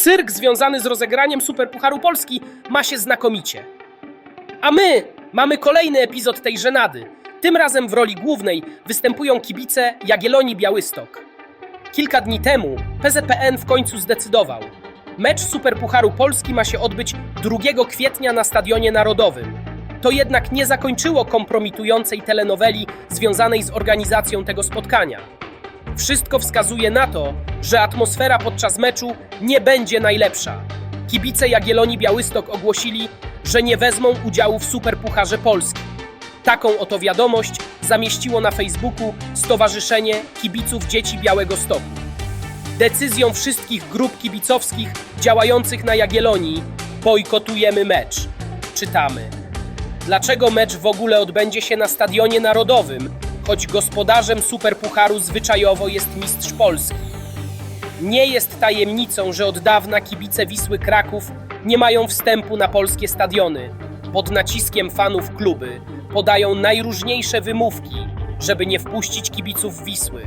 Cyrk związany z rozegraniem Superpucharu Polski ma się znakomicie. A my mamy kolejny epizod tej żenady. Tym razem w roli głównej występują kibice Jagiellonii Białystok. Kilka dni temu PZPN w końcu zdecydował. Mecz Superpucharu Polski ma się odbyć 2 kwietnia na Stadionie Narodowym. To jednak nie zakończyło kompromitującej telenoweli związanej z organizacją tego spotkania. Wszystko wskazuje na to, że atmosfera podczas meczu nie będzie najlepsza. Kibice Jagiellonii Białystok ogłosili, że nie wezmą udziału w Superpucharze Polski. Taką oto wiadomość zamieściło na Facebooku Stowarzyszenie Kibiców Dzieci Białego Stoku. Decyzją wszystkich grup kibicowskich działających na Jagiellonii bojkotujemy mecz. Czytamy. Dlaczego mecz w ogóle odbędzie się na Stadionie Narodowym, choć gospodarzem Superpucharu zwyczajowo jest mistrz Polski? Nie jest tajemnicą, że od dawna kibice Wisły Kraków nie mają wstępu na polskie stadiony. Pod naciskiem fanów kluby podają najróżniejsze wymówki, żeby nie wpuścić kibiców Wisły.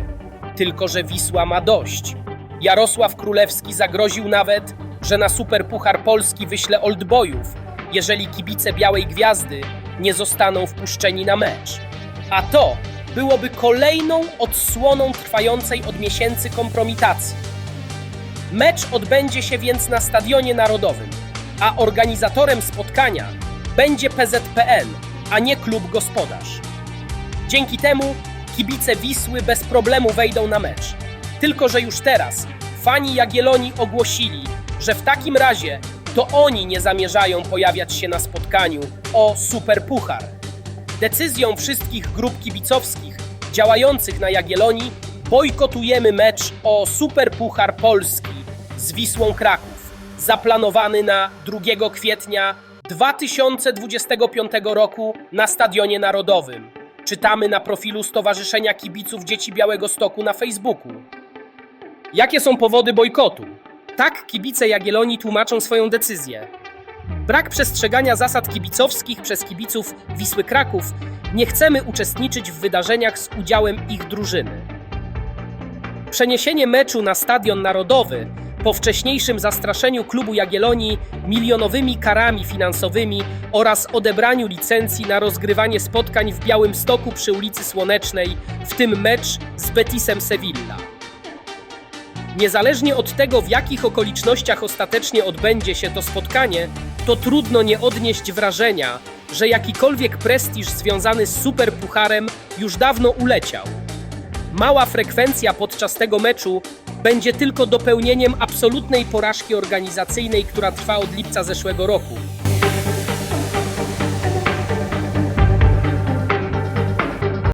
Tylko, że Wisła ma dość. Jarosław Królewski zagroził nawet, że na Superpuchar Polski wyśle oldboyów, jeżeli kibice Białej Gwiazdy nie zostaną wpuszczeni na mecz. A to byłoby kolejną odsłoną trwającej od miesięcy kompromitacji. Mecz odbędzie się więc na Stadionie Narodowym, a organizatorem spotkania będzie PZPN, a nie klub gospodarz. Dzięki temu kibice Wisły bez problemu wejdą na mecz. Tylko, że już teraz fani Jagiellonii ogłosili, że w takim razie to oni nie zamierzają pojawiać się na spotkaniu o Superpuchar. Decyzją wszystkich grup kibicowskich działających na Jagiellonii bojkotujemy mecz o Superpuchar Polski z Wisłą Kraków, zaplanowany na 2 kwietnia 2025 roku na Stadionie Narodowym. Czytamy na profilu Stowarzyszenia Kibiców Dzieci Białego Stoku na Facebooku. Jakie są powody bojkotu? Tak kibice Jagiellonii tłumaczą swoją decyzję. Brak przestrzegania zasad kibicowskich przez kibiców Wisły Kraków nie chcemy uczestniczyć w wydarzeniach z udziałem ich drużyny. Przeniesienie meczu na Stadion Narodowy po wcześniejszym zastraszeniu klubu Jagiellonii milionowymi karami finansowymi oraz odebraniu licencji na rozgrywanie spotkań w Białymstoku przy ulicy Słonecznej, w tym mecz z Betisem Sevilla. Niezależnie od tego, w jakich okolicznościach ostatecznie odbędzie się to spotkanie, to trudno nie odnieść wrażenia, że jakikolwiek prestiż związany z superpucharem już dawno uleciał. Mała frekwencja podczas tego meczu będzie tylko dopełnieniem absolutnej porażki organizacyjnej, która trwa od lipca zeszłego roku.